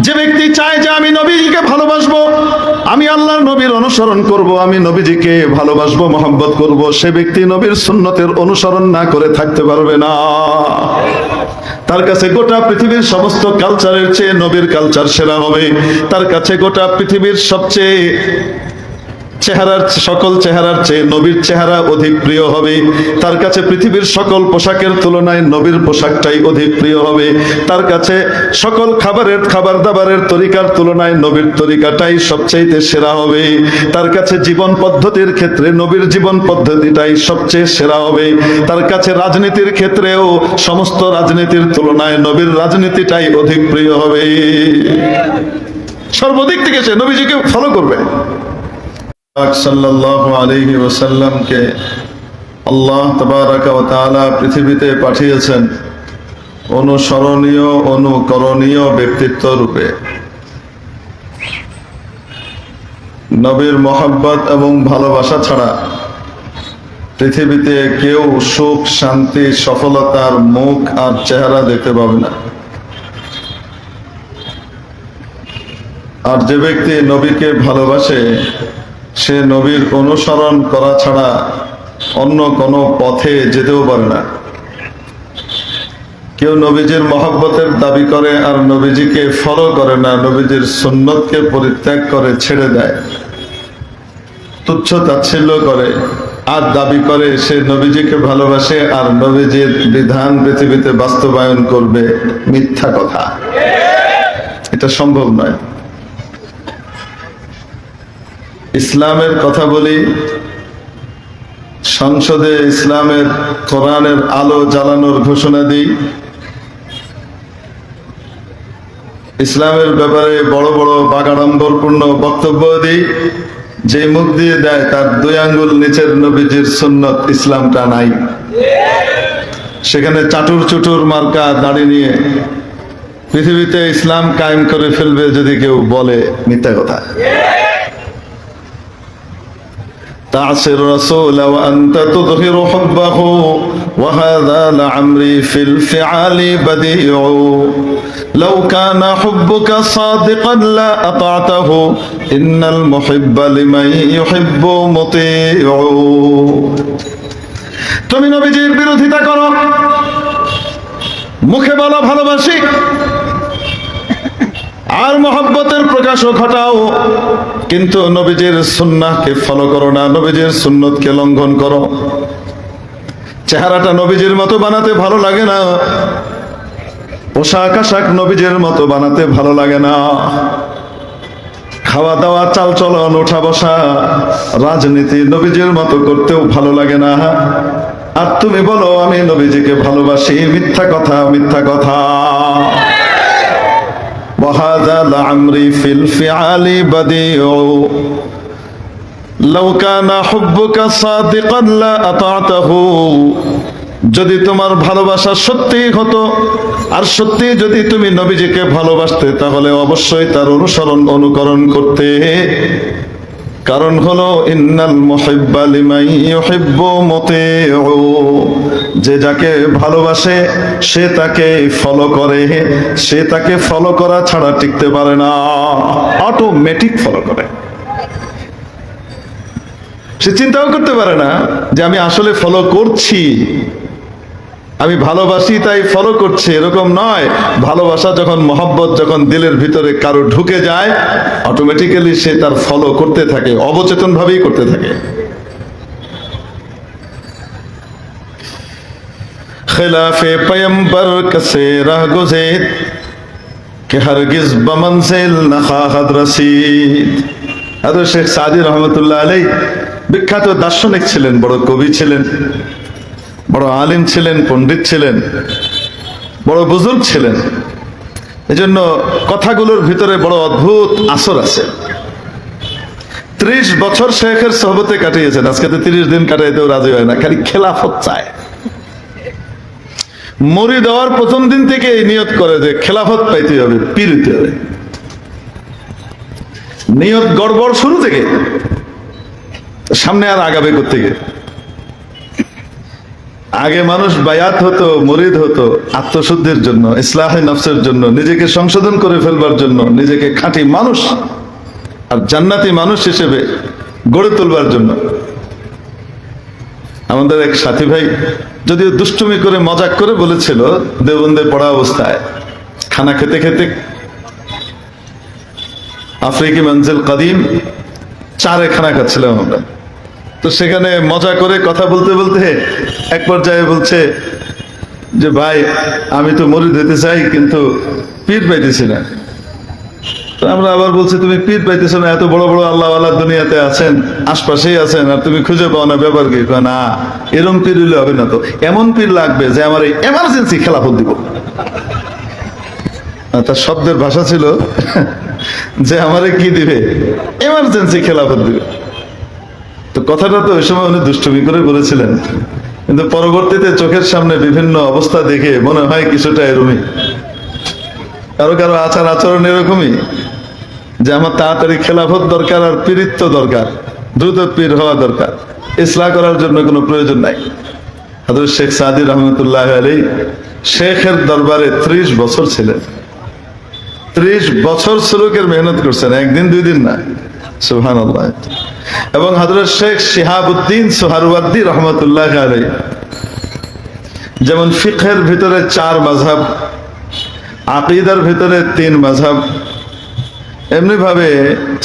যে ব্যক্তি চায় যে আমি নবীজিকে ভালোবাসবো, আমি আল্লাহর নবীর অনুসরণ করব, আমি নবীজিকে ভালোবাসবো মোহাম্মত করব, সে ব্যক্তি নবীর সুন্নতের অনুসরণ না করে থাকতে পারবে না। তার কাছে গোটা পৃথিবীর সমস্ত কালচারের চেয়ে নবীর কালচার সেরা হবে। তার কাছে গোটা পৃথিবীর সবচেয়ে চেহারার সকল চেহারার চেয়ে নবীর চেহারা অধিক প্রিয় হবে। তার কাছে পৃথিবীর সকল পোশাকের তুলনায় নবীর পোশাকটাই অধিক প্রিয় হবে। তার কাছে সকল খাবারের খাবার দাবারের তরিকার তুলনায় নবীর তরিকাটাই সবচেয়ে সেরা হবে। তার কাছে জীবন পদ্ধতির ক্ষেত্রে নবীর জীবন পদ্ধতিটাই সবচেয়ে সেরা হবে। তার কাছে রাজনীতির ক্ষেত্রেও সমস্ত রাজনীতির তুলনায় নবীর রাজনীতিটাই অধিক প্রিয় হবে। সর্বদিক থেকে সে নবীজিকে ফলো করবে। ওয়াসাল্লামকে আল্লাহ তাবারাকা ওয়া তাআলা পৃথিবীতে পাঠিয়েছেন অনুসরণীয়, অনুকরণীয় ব্যক্তিত্ব রূপে। নবীর মোহাব্বত এবং ভালোবাসা ছাড়া পৃথিবীতে কেউ সুখ, শান্তি, সফলতার মুখ আর চেহারা দেখতে পাবে না। আর যে ব্যক্তি নবীকে ভালোবাসে সে নবীর অনুসরণ করা ছাড়া অন্য কোনো পথে যেতেও পারে না। কেউ নবীজির মহব্বতের দাবি করে আর নবীজিকে ফলো করে না, নবীজির সুন্নতকে পরিত্যাগ করে ছেড়ে দেয়। তুচ্ছ তাচ্ছিল্য করে, আর দাবি করে সে নবীজিকে ভালোবাসে আর নবীজির বিধান পৃথিবীতে বাস্তবায়ন করবে মিথ্যা কথা। এটা সম্ভব নয়। ইসলামের কথা বলি, সংসদে ইসলামের কোরআনের আলো জ্বালানোর ঘোষণা দিই। ইসলামের ব্যাপারে বড় বড় বাগাড়ম্বরপূর্ণ বক্তব্য দিই, যে মুখ দিয়ে দেয় তার দুই আঙ্গুল নিচের নবীজির সুন্নত, ইসলামটা নাই। সেখানে চাটুর চুটুর মার্কা দাড়ি নিয়ে পৃথিবীতে ইসলাম কায়েম করে ফেলবে যদি কেউ বলে মিথ্যা কথা। تعصي الرسول وأنت تظهر حبه وهذا لعمري في الفعال بديع لو كان حبك صادقا لا أطعته إن المحب لمن يحب مطيع তুমি নবীজির বিরোধিতা করো মুখে বলো ভালোবাসি আর মহব্বতের প্রকাশও ঘটাও কিন্তু নবীজির সুন্নাহকে ফলো করো না, নবীজির সুন্নতকে লঙ্ঘন করো। চেহারাটা নবীজির মতো বানাতে ভালো লাগে না। পোশাক আশাক নবীজির মতো বানাতে ভালো লাগে না। খাওয়া দাওয়া, চাল চলন, ওঠা বসা, রাজনীতি নবীজের মতো করতেও ভালো লাগে না। আর তুমি বলো, আমি নবীজিকে ভালোবাসি, মিথ্যা কথা মিথ্যা কথা। وهذا لعمري في الفعال بديع لو كان حبك صادقا لا أطعته যদি তোমার ভালোবাসা সত্যি হতো আর সত্যি যদি তুমি নবীজিকে ভালোবাসতে তাহলে অবশ্যই তার অনুসরণ অনুকরণ করতে কারণ হলো, ইন্নাল মুহিব্বা লিমান ইউহিব্বু মুতিউ। যে যাকে ভালোবাসে, সে তাকে ফলো করে। সে তাকে ফলো করা ছাড়া টিকতে পারে না। অটোমেটিক ফলো করে। সে চিন্তাও করতে পারে না যে আমি আসলে ফলো করছি। আমি ভালোবাসি, তাই ফলো করছে। এরকম নয়। ভালোবাসা যখন, মহব্বত যখন দিলের ভিতরে কারও ঢুকে যায় অটোমেটিক্যালি সে তার ফলো করতে থাকে অবচেতন ভাবেই করতে থাকে। خلافِ پیمبر کسے رہ گزید বমন সেল بمنزل نخواہد رسید হাজর শেখ সাদি রহমতুল্লাহ আলাই বিখ্যাত দার্শনিক ছিলেন, বড় কবি ছিলেন। বড় আলিম ছিলেন, পণ্ডিত ছিলেন, বড় বুজুর্গ ছিলেন। এজন্য কথাগুলোর ভিতরে বড় অদ্ভুত আসর আছে। ত্রিশ বছর শেখের সহবতে কাটিয়েছেন, আজকে তো তিরিশ দিন কাটাইতেও রাজি হয় না, খালি খেলাফত চায়। মরি দেওয়ার প্রথম দিন থেকে এই নিয়ত করে যে খেলাফত পাইতে হবে হইতে হবে। নিয়ত গড়বড় শুরু থেকে, সামনে আর আগাবে করতে গিয়ে আগে মানুষ বায়াত হতো, মরিদ হতো, আত্মশুদ্ধির জন্য, ইসলাহে নফসের জন্য, নিজেকে সংশোধন করে ফেলবার জন্য, নিজেকে খাঁটি মানুষ আর জান্নাতি মানুষ হিসেবে গড়ে তুলবার জন্য। আমাদের এক সাথী ভাই যদিও দুষ্টুমি করে মজাক করে বলেছিল দেবন্দে পড়া অবস্থায়, খানা খেতে খেতে আফ্রিকি মঞ্জিল কাদিম চারে খানা খাচ্ছিলাম আমরা। তো সেখানে মজা করে কথা বলতে বলতে এক পর্যায়ে বলছে যে, ভাই, আমি তো মরিদ হতে চাই, কিন্তু পীর পাইতেছি না। আমরা আবার বলছি, তুমি পীর পাইতেছো না, এত বড় বড় আল্লাহ আল্লাহ দুনিয়াতে আছেন, আশপাশেই আছেন, আর তুমি খুঁজে পাও না ব্যাপার কি? না, এরম পীর হইলে হবে না তো। এমন পীর লাগবে যে, আমার এই এমার্জেন্সি খেলাফত দিব। তার শব্দের ভাষা ছিল যে, আমারে কি দিবে? এমার্জেন্সি খেলাফত দিবে। তো কথাটা তো ওই সময় উনি দুষ্টুমি করে বলেছিলেন। কিন্তু পরবর্তীতে চোখের সামনে বিভিন্ন অবস্থা দেখে মনে হয় কিছুটা এরমই। কারও কারও আচার আচরণ এরকমই যে আমার তাড়াতাড়ি খেলাফত দরকার আর পীরিত্ব দরকার, দ্রুত পীর হওয়া দরকার। ইসলাহ করার জন্য কোনো প্রয়োজন নাই। হাজর শেখ সাদি রহমতুল্লাহ আলী শেখের দরবারে ত্রিশ বছর ছিলেন। ত্রিশ বছর সুলুকের মেহনত করছেন, একদিন দুই দিন না। সুহান এবং হজরত শেখ শিহাবুদ্দিন সোহারুয়াদ্দি রহমতুল্লাহ আলী যেমন ফিখের ভিতরে চার মাঝহাব আকিদার ভিতরে তিন মাঝহাব এমনি ভাবে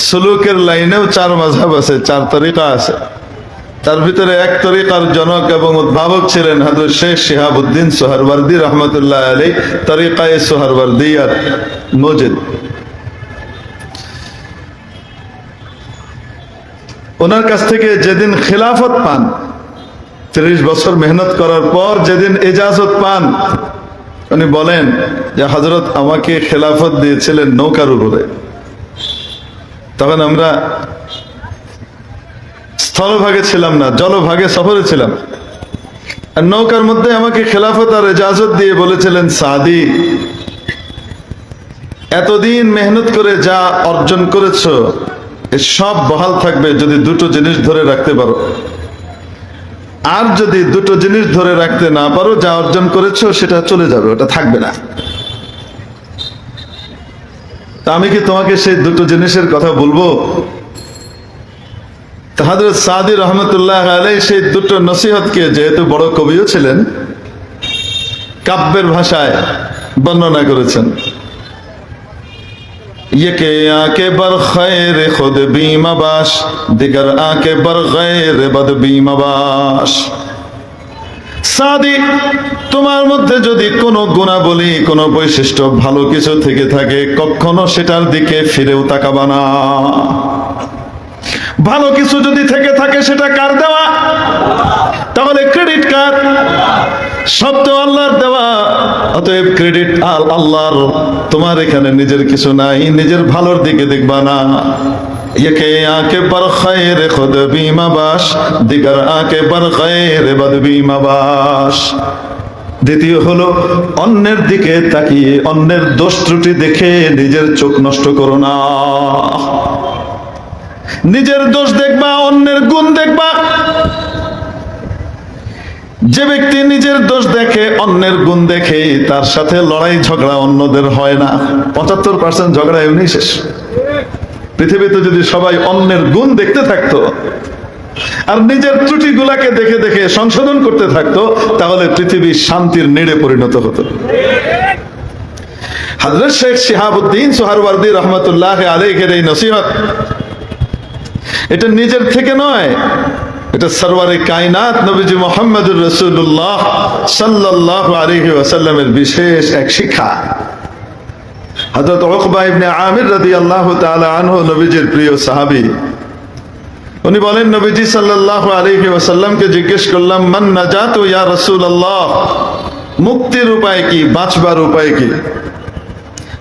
সুলুকের লাইনেও চার মাঝহাব আছে, চার তরিকা আছে। তার ভিতরে এক তরিকার জনক এবং উদ্ভাবক ছিলেন হাজরত শেখ শিহাবুদ্দিন সোহারওয়ার্দি রহমতুল্লাহ আলী তরিকায় সোহারওয়ার্দি আর মজিদ। ওনার কাছ থেকে যেদিন খেলাফত পান, ত্রিশ বছর মেহনত করার পর যেদিন এজাজত পান, উনি বলেন যে হজরত আমাকে খেলাফত দিয়েছিলেন নৌকার উপরে। তখন আমরা স্থলভাগে ছিলাম না, জলভাগে সফরে ছিলাম। আর নৌকার মধ্যে আমাকে খেলাফত আর এজাজত দিয়ে বলেছিলেন, সাদি, এতদিন মেহনত করে যা অর্জন করেছ সব বহাল থাকবে যদি দুটো জিনিস ধরে রাখতে পারো। আর যদি দুটো জিনিস ধরে রাখতে না পারো, যা অর্জন করেছ, সেটা চলে যাবে, ওটা থাকবে না। তা আমি কি তোমাকে সেই দুটো জিনিসের কথা বলব? তাহাদের সাদি রহমতুল্লাহ আলাই সেই দুটো নসিহতকে যেহেতু বড় কবিও ছিলেন, কাব্যের ভাষায় বর্ণনা করেছেন। یکے آکے بر خیر خود بیم باش, دیگر آکے بر غیر بد بیم باش. সাদি তোমার মধ্যে যদি কোনো গুণাবলী, কোনো বৈশিষ্ট্য ভালো কিছু থেকে থাকে, কখনো সেটার দিকে ফিরেও তাকাবা না। ভালো কিছু যদি থেকে থাকে, সেটা কার দেওয়া? তাহলে ক্রেডিট কার্ড সব তো আল্লাহর দেওয়া। অতএব ক্রেডিট আল আল্লাহর। তোমার এখানে নিজের কিছু নাই, নিজের ভালোর দিকে দেখবা না। একে আকে পর খয়ের খুদ বিমা বাস, দিগার আকে পর খয়ের বদ বিমা দ্বিতীয় হলো, অন্যের দিকে তাকিয়ে, অন্যের দোষ ত্রুটি দেখে নিজের চোখ নষ্ট করো না। নিজের দোষ দেখবা, অন্যের গুণ দেখবা যে ব্যক্তি নিজের দোষ দেখে, অন্যের গুণ দেখে, তার সাথে লড়াই, ঝগড়া অন্যদের হয় না। পঁচাত্তর পার্সেন্ট ঝগড়া এমনি শেষ। পৃথিবীতে যদি সবাই অন্যের গুণ দেখতে থাকতো আর নিজের ত্রুটিগুলাকে দেখে দেখে সংশোধন করতে থাকতো, তাহলে পৃথিবী শান্তির নেড়ে পরিণত হতো। হজরত শেখ শিহাবুদ্দিন সোহারওয়ার্দি রহমতুল্লাহ আলেখের এই নসিহত, এটা নিজের থেকে নয় এটা সরওয়ারে কায়নাত নবীজি মোহাম্মদুর রসুল্লাহ সাল্লাহ আলহি ওয়াসাল্লামের বিশেষ এক শিক্ষা। হজরত ওকবা ইবনে আমির রাদি আল্লাহ তাআলা নবীজির প্রিয় সাহাবী। উনি বলেন, নবীজি সাল্লাহ আলহি ওয়াসাল্লামকে জিজ্ঞেস করলাম, মান নাজাত ইয়া রাসূলুল্লাহ? মুক্তির উপায় কি? বাঁচবার উপায় কি?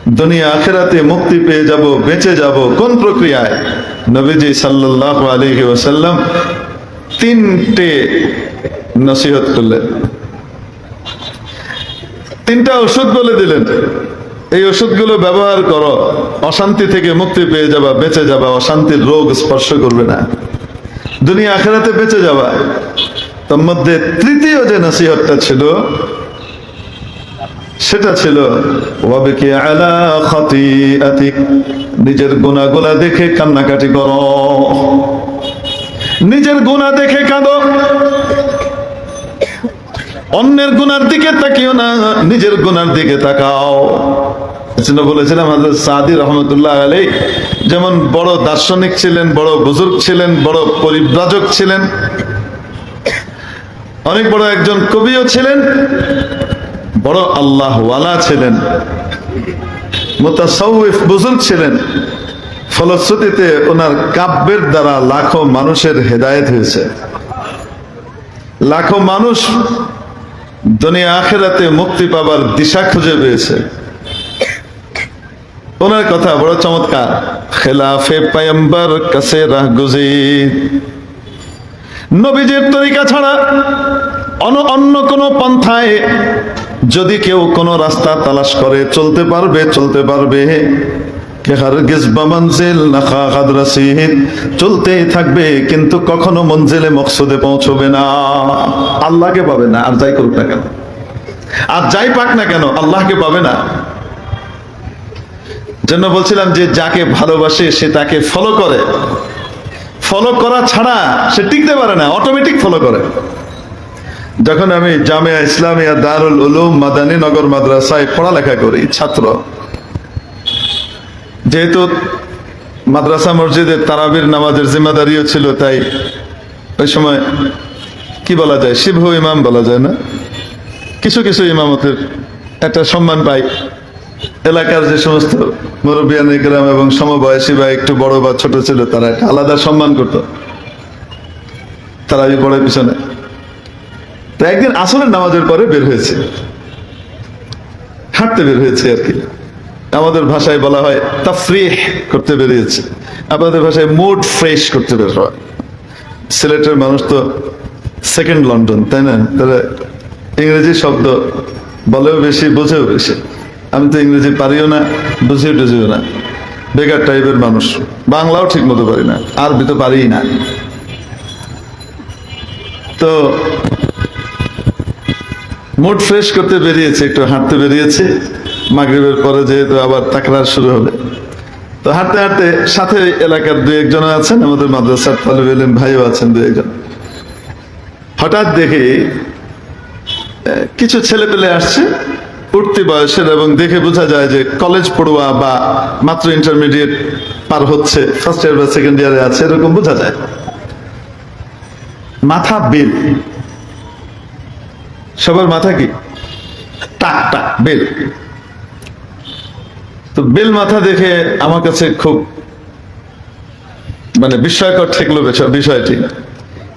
দুনিয়া আখেরাতে মুক্তি পেয়ে যাব, বেঁচে যাব, কোন প্রক্রিয়ায়? নবীজি সাল্লাল্লাহু আলাইহি ওয়াসাল্লাম তিনটে নসিহত করলেন। তিনটা ওষুধ বলে দিলেন। এই ওষুধগুলো ব্যবহার করো, অশান্তি থেকে মুক্তি পেয়ে যাবা, বেঁচে যাবা, অশান্তির রোগ স্পর্শ করবে না। দুনিয়া আখেরাতে বেঁচে যাবা। তার মধ্যে তৃতীয় যে নসিহতটা ছিল, সেটা ছিল খাতিআতিক নিজের গুনাহগুলা দেখে কান্নাকাটি করো। নিজের গুণা দেখে কাঁদো। অন্যের গুনার দিকে তাকিও না, নিজের গুনার দিকে তাকাও। বলেছিলাম হাজরত সাদি রহমতুল্লাহ আলাই যেমন বড় দার্শনিক ছিলেন, বড় বুজুর্গ ছিলেন, বড় পরিব্রাজক ছিলেন। অনেক বড় একজন কবিও ছিলেন, বড় আল্লাহ ওয়ালা ছিলেন। মুতাসাউফ বুজুর্গ ছিলেন। ফলশ্রুতিতে ওনার কাব্যের দ্বারা লাখো মানুষের হেদায়েত হয়েছে। লাখো মানুষ দুনিয়া আখেরাতে মুক্তি পাবার দিশা খুঁজে পেয়েছে। ওনার কথা বড় চমৎকার। খেলাফে পায়ম্বর কাছে নবীজের তরিকা ছাড়া অন্য অন্য কোনো পন্থায় যদি কেউ কোনো রাস্তা তালাশ করে, চলতে পারবে চলতে পারবে। চলতেই থাকবে, কিন্তু কখনো মঞ্জিলে মকসদে পৌঁছবে না। আল্লাহকে পাবে না, আর যাই করুক না কেন? আর যাই পাক না কেন, আল্লাহকে পাবে না। জন্য বলছিলাম যে, যাকে ভালোবাসে, সে তাকে ফলো করে। ফলো করা ছাড়া সে টিকতে পারে না অটোমেটিক ফলো করে। যখন আমি জামিয়া ইসলামিয়া দারুল উলুম মাদানী নগর মাদ্রাসায় পড়ালেখা করি, ছাত্র যেহেতু মাদ্রাসা মসজিদের তারাবির নামাজের জিম্মাদারিও ছিল, তাই ওই সময় কি বলা যায়? শিব ইমাম বলা যায় না? কিছু কিছু ইমামতের একটা সম্মান পাই। এলাকার যে সমস্ত মুরব্বিয়ান গ্রাম এবং সমবয়সী বা একটু বড় বা ছোট ছিল, তারা একটা আলাদা সম্মান করত। তারা ওই পড়ে পিছনে। তো একদিন আসরের নামাজের পরে বের হয়েছে। হাঁটতে বের হয়েছে আর কি। আমাদের ভাষায় বলা হয় তাফরিহ করতে বেরিয়েছে। আপনাদের ভাষায় মুড ফ্রেশ করতে বের হয় সিলেটের মানুষ তো সেকেন্ড লন্ডন, তাই না? তারা ইংরেজি শব্দ বলেও বেশি, বোঝেও বেশি। আমি তো ইংরেজি পারিও না, বুঝিও টুঝিও না। বেকার টাইপের মানুষ। বাংলাও ঠিক মতো পারি না, আরবি তো পারি না। তো মুড ফ্রেশ করতে বেরিয়েছে, একটু হাঁটতে বেরিয়েছে। মাগরিবের পরে যেহেতু আবার তাকরার শুরু হবে। তো হাঁটতে হাঁটতে সাথে এলাকার দু একজন আছেন, আমাদের মাদ্রাসার তালব এলেন ভাইও আছেন দু একজন। হঠাৎ দেখি কিছু ছেলে পেলে আসছে, উঠতি বয়সের এবং দেখে বোঝা যায় যে কলেজ পড়ুয়া বা মাত্র ইন্টারমিডিয়েট পার হচ্ছে ফার্স্ট ইয়ার বা সেকেন্ড ইয়ারে আছে, এরকম বোঝা যায়। মাথা বেল। সবার মাথা কি? টাক টাক, বেল। তো বেল মাথা দেখে আমার কাছে খুব মানে বিস্ময়কর ঠেকলো বিষয়টি।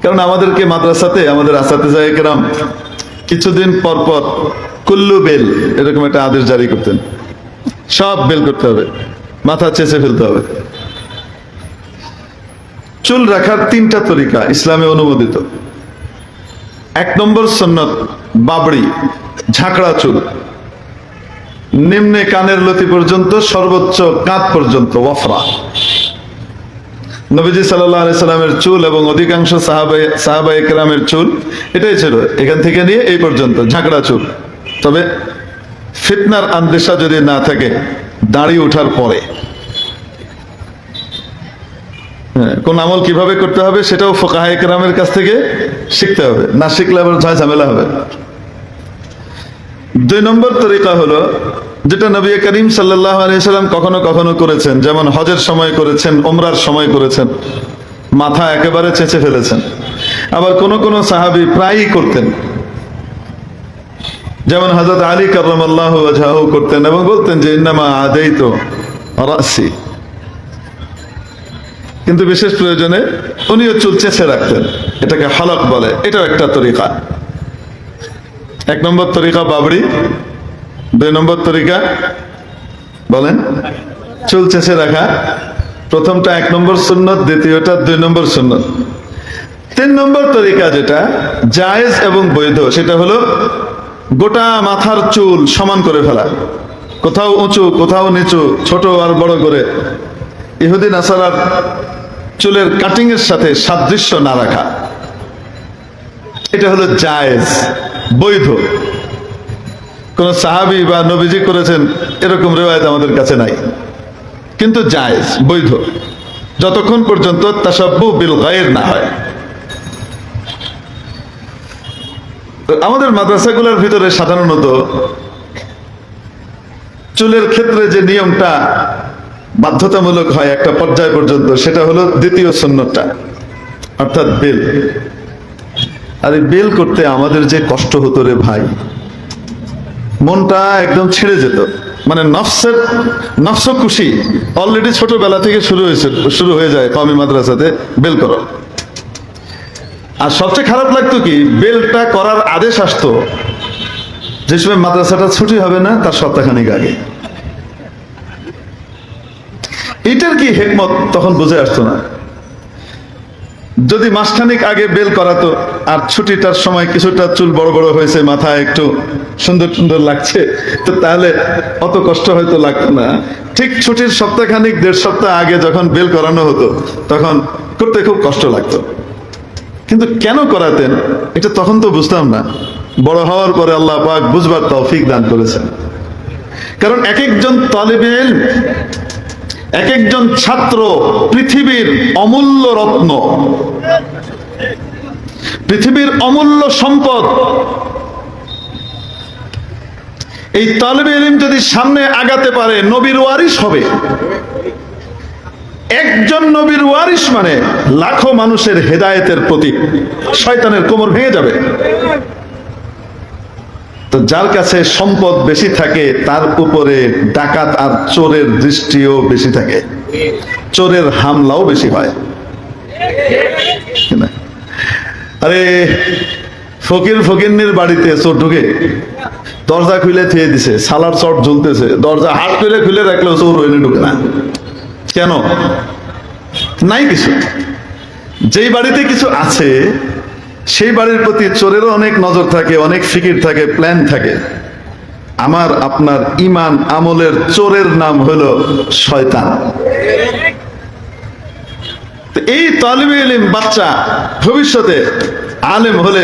কারণ আমাদেরকে মাদ্রাসাতে, আমাদের আসাতে যায় কেরাম, কিছুদিন পর পর কুল্লু বেল এরকম একটা আদেশ জারি করতেন। সব বেল করতে হবে, মাথা চেঁচে ফেলতে হবে। চুল রাখার তিনটা তরিকা ইসলামে অনুমোদিত। এক নম্বর সন্ন্যত, বাবড়ি, ঝাঁকড়া চুল। নিম্নে কানের লতি পর্যন্ত সর্বোচ্চ কাঁধ পর্যন্ত ওয়াফরা। নবীজি সাল্লামের চুল এবং অধিকাংশ সাহাবাই সাহাবাই কেরামের চুল এটাই ছিল এখান থেকে নিয়ে এই পর্যন্ত ঝাঁকড়া চুল। তবে ফিতনার আন্দেশা যদি না থাকে দাড়ি ওঠার পরে। হ্যাঁ, কোন আমল কীভাবে করতে হবে সেটাও ফোকাহায় কেরামের কাছ থেকে শিখতে হবে। না শিখলে আবার ঝামেলা হবে। দুই নম্বর তরিকা হলো, যেটা নবী করিম আলিয়াল্লাম কখনো কখনো করেছেন, যেমন হজের সময় করেছেন ওমরার সময় করেছেন, মাথা একেবারে চেঁচে ফেলেছেন। আবার কোন কোন সাহাবি প্রায়ই করতেন। যেমন হজরত আলী আজহাহু করতেন এবং বলতেন যে, ইন্নামা আদেই তো কিন্তু বিশেষ প্রয়োজনে উনিও চুল চেঁচে রাখতেন। এটাকে হলক বলে। এটাও একটা তরিকা। এক নম্বর তরিকা বাবরি, দুই নম্বর তরিকা, বলেন, চুল চেঁচে রাখা, প্রথমটা এক নম্বর সুন্নত, দ্বিতীয়টা দুই নম্বর সুন্নত। তিন নম্বর তরিকা যেটা, জায়েজ এবং বৈধ, সেটা হলো গোটা মাথার চুল সমান করে ফেলা। কোথাও উঁচু, কোথাও নিচু, ছোট আর বড় করে। ইহুদিন আসারার চুলের কাটিং এর সাথে সাদৃশ্য না রাখা। এটা হলো জায়েজ। বৈধ। কোন সাহাবি বা নবীজি করেছেন, এরকম রেওয়ায়ত আমাদের কাছে নাই। কিন্তু জায়েজ, বৈধ। যতক্ষণ পর্যন্ত তাসাব্বু বিল গায়ের না হয়। আমাদের মাদ্রাসাগুলোর ভিতরে সাধারণত চুলের ক্ষেত্রে যে নিয়মটা বাধ্যতামূলক হয় একটা পর্যায় পর্যন্ত, সেটা হলো দ্বিতীয় সন্ন্যতটা অর্থাৎ বেল। আর বেল করতে আমাদের যে কষ্ট হতো রে ভাই, মনটা একদম ছেড়ে যেত। মানে নফসের নফস খুশি। অলরেডি ছোটবেলা থেকে শুরু হয়েছে, শুরু হয়ে যায় কমি মাদ্রাসাতে, বেল করো। আর সবচেয়ে খারাপ লাগতো কি, বেলটা করার আদেশ আসতো। যে সময় মাদ্রাসাটা ছুটি হবে না, তার সপ্তাহখানিক আগে। এটার কি হেকমত? তখন বুঝে আসতো না। যদি মাসখানিক আগে বেল করাতো, আর ছুটিটার সময় কিছুটা চুল বড় বড় হয়েছে মাথায় একটু সুন্দর সুন্দর লাগছে, তো তাহলে অত কষ্ট হয়তো লাগতো না। ঠিক ছুটির সপ্তাহখানিক, দেড় সপ্তাহ আগে যখন বেল করানো হতো, তখন করতে খুব কষ্ট লাগতো। কিন্তু কেন করাতেন, এটা তখন তো বুঝতাম না। বড় হওয়ার পরে আল্লাহ পাক বুঝবার তৌফিক দান করেছেন। কারণ এক একজন তালিবেল এক একজন ছাত্র পৃথিবীর অমূল্য রত্ন। পৃথিবীর অমূল্য সম্পদ। এই তালেবে ইলম যদি সামনে আগাতে পারে, নবীর ওয়ারিস হবে। একজন নবীর ওয়ারিস মানে লাখো মানুষের হেদায়েতের প্রতীক। শয়তানের কোমর ভেঙে যাবে। তো যার কাছে সম্পদ বেশি থাকে, তার উপরে ডাকাত আর চোরের দৃষ্টিও বেশি থাকে। চোরের হামলাও বেশি হয়। আরে, ফকির ফকিরনির বাড়িতে চোর ঢুকে, দরজা খুলে থিয়ে দিছে, সালার চট ঝুলতেছে দরজা হাট খুলে খুলে রাখলেও চোর হইলে ঢুকে না। কেন? নাই কিছু। যেই বাড়িতে কিছু আছে সেই বাড়ির প্রতি চোরেরও অনেক নজর থাকে, অনেক ফিকির থাকে, প্ল্যান থাকে। আমার, আপনার ইমান আমলের চোরের নাম হলো শয়তান। এই তালিবে ইলিম বাচ্চা ভবিষ্যতে আলেম হলে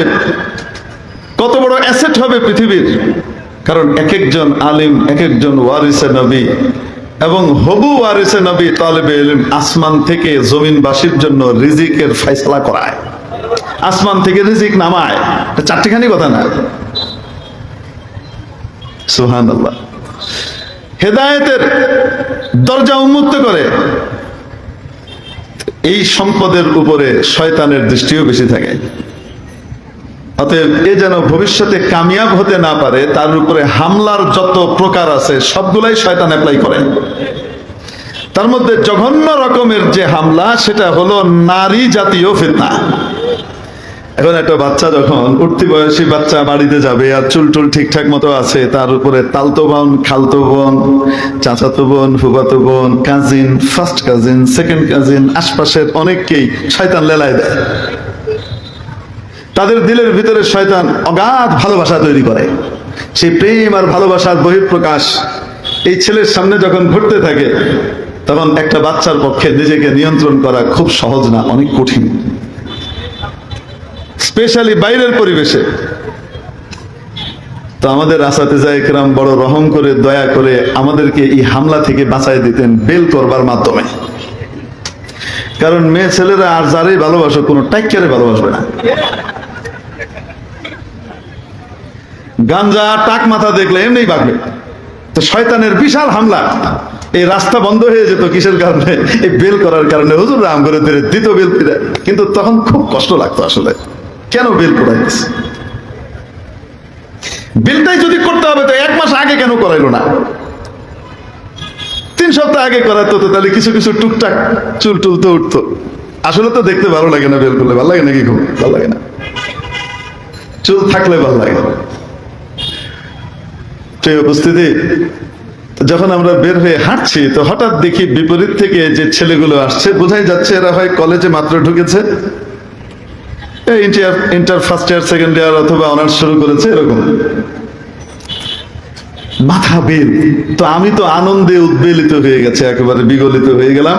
কত বড় অ্যাসেট হবে পৃথিবীর। কারণ এক একজন আলিম, এক একজন ওয়ারিসে নবী এবং হবু ওয়ারিসে নবী তালেবে ইলিম আসমান থেকে জমিনবাসীর জন্য রিজিকের ফয়সলা করায়। আসমান থেকে রিজিক নামায়। চারটিখানি কথা না। সুহান আল্লাহ হেদায়েতের দরজা উন্মুক্ত করে। এই সম্পদের উপরে শয়তানের দৃষ্টিও বেশি থাকে। অতএব এ যেন ভবিষ্যতে কামিয়াব হতে না পারে, তার উপরে হামলার যত প্রকার আছে, সবগুলাই শয়তান অ্যাপ্লাই করে। তার মধ্যে জঘন্য রকমের যে হামলা, সেটা হলো নারী জাতীয় ফিতনা। এখন একটা বাচ্চা যখন, উঠতি বয়সী বাচ্চা বাড়িতে যাবে আর চুল টুল ঠিকঠাক মতো আছে, তার উপরে তালতো বোন, খালতো বোন, চাচাতো বোন, ফুফাতো বোন cousin first cousin second cousin আশপাশের অনেককেই শয়তান লেলায় দেয়। তাদের দিলের ভিতরে শয়তান অগাধ ভালোবাসা তৈরি করে। সেই প্রেম আর ভালোবাসার বহিঃপ্রকাশ এই ছেলের সামনে যখন ঘটতে থাকে, তখন একটা বাচ্চার পক্ষে নিজেকে নিয়ন্ত্রণ করা খুব সহজ না, অনেক কঠিন। স্পেশালি বাইরের পরিবেশে। তো আমাদের আসাতে যায় একরাম বড় রহম করে, দয়া করে আমাদেরকে এই হামলা থেকে বাঁচাই দিতেন বেল করবার মাধ্যমে। কারণ মেয়ে ছেলেরা আর যারাই ভালোবাসো, কোনো টাইকারে ভালোবাসবে না। গাঞ্জা, টাক মাথা দেখলে এমনি বাগবে তো শয়তানের বিশাল হামলা। এই রাস্তা বন্ধ হয়ে যেত কিসের কারণে? এই বেল করার কারণে হুজুর রাম করে দ্বিতীয় বেল কিন্তু তখন খুব কষ্ট লাগতো আসলে। কেন বেল করাইতেছে বিলটাই যদি করতে হবে, তো এক মাস আগে কেন করাইলো না? তিন সপ্তাহ আগে করাতো তো, তাহলে কিছু কিছু টুকটাক চুল টুল তো উঠতো। আসলে তো দেখতে ভালো লাগে না বেল করলে। ভালো লাগে নাকি খুব ভালো লাগে না। চুল থাকলে ভালো লাগে। সেই উপস্থিতি, যখন আমরা বের হয়ে হাঁটছি, তো হঠাৎ দেখি বিপরীত থেকে যে ছেলেগুলো আসছে, বোঝাই যাচ্ছে এরা হয় কলেজে মাত্র ঢুকেছে। Inter inter first year second year অথবা অনার্স শুরু করেছে এরকম। মাথা তো আমি তো আনন্দে উদ্বেলিত হয়ে গেছে, একেবারে বিগলিত হয়ে গেলাম।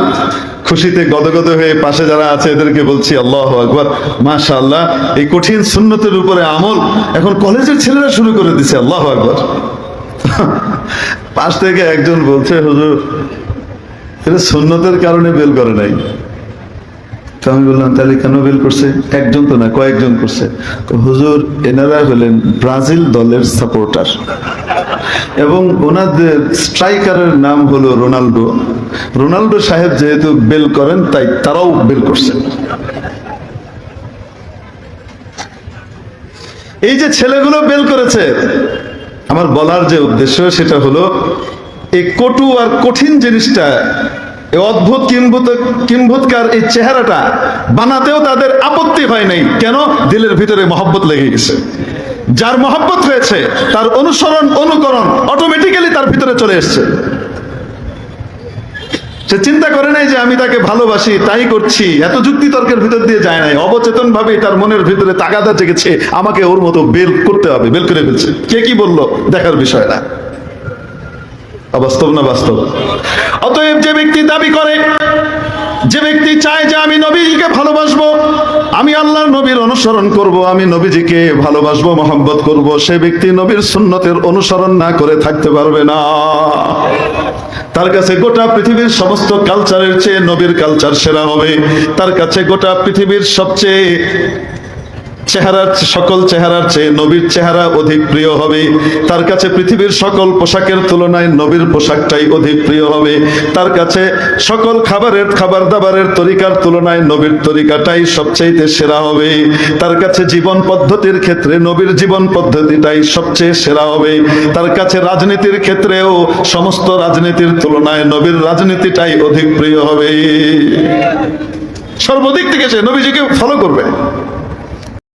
খুশিতে গদগদ হয়ে পাশে যারা আছে এদেরকে বলছি, আল্লাহ আকবর মাশা আল্লাহ এই কঠিন সুন্নতের উপরে আমল এখন কলেজের ছেলেরা শুরু করে দিছে, আল্লাহ আকবর। পাশ থেকে একজন বলছে, হুজুর, এটা সুন্নতের কারণে বেল করে নাই। তো আমি বললাম, তাহলে কেন বেল করছে? একজন তো না, কয়েকজন করছে। হুজুর, এনারা হলেন ব্রাজিল দলের সাপোর্টার। এবং ওনাদের স্ট্রাইকারের নাম হলো রোনাল্ডো রোনাল্ডো সাহেব যেহেতু বেল করেন, তাই তারাও বেল করছেন এই যে ছেলেগুলো বেল করেছে, আমার বলার যে উদ্দেশ্য সেটা হলো, এই কটু আর কঠিন জিনিসটা এই অদ্ভুত কিম্ভূত, কিম্ভূতকার এই চেহারাটা বানাতেও তাদের আপত্তি হয় নাই। কেন? দিলের ভিতরে মহব্বত লেগে গেছে। যার মহব্বত হয়েছে তার অনুসরণ, অনুকরণ অটোমেটিক্যালি তার ভিতরে চলে এসছে। সে চিন্তা করে নাই যে আমি তাকে ভালোবাসি, তাই করছি। এত যুক্তি তর্কের ভিতর দিয়ে যায় নাই। অবচেতন ভাবে তার মনের ভিতরে তাগাদা জেগেছে। আমাকে ওর মতো বেল করতে হবে, বেল করে ফেলছে। কে কি বলল? দেখার বিষয় না। অবাস্তব না বাস্তব? অতএব যে ব্যক্তি দাবি করে, যে ব্যক্তি চায় যে আমি নবীজিকে ভালোবাসবো, আমি আল্লাহর নবীর অনুসরণ করব, আমি নবীজিকে ভালোবাসবো মোহাম্মত করব, সে ব্যক্তি নবীর সুন্নতের অনুসরণ না করে থাকতে পারবে না। তার কাছে গোটা পৃথিবীর সমস্ত কালচারের চেয়ে নবীর কালচার সেরা হবে। তার কাছে গোটা পৃথিবীর সবচেয়ে চেহারার সকল চেহারার চেয়ে নবীর চেহারা অধিক প্রিয় হবে। তার কাছে পৃথিবীর সকল পোশাকের তুলনায় নবীর পোশাকটাই অধিক প্রিয় হবে। তার কাছে সকল খাবারের খাবার দাবারের তরিকার তুলনায় নবীর তরিকাটাই সবচেয়ে সেরা হবে। তার কাছে জীবন পদ্ধতির ক্ষেত্রে নবীর জীবন পদ্ধতিটাই সবচেয়ে সেরা হবে। তার কাছে রাজনীতির ক্ষেত্রেও সমস্ত রাজনীতির তুলনায় নবীর রাজনীতিটাই অধিক প্রিয় হবে। সর্বদিক থেকে সে নবীজিকে ফলো করবে।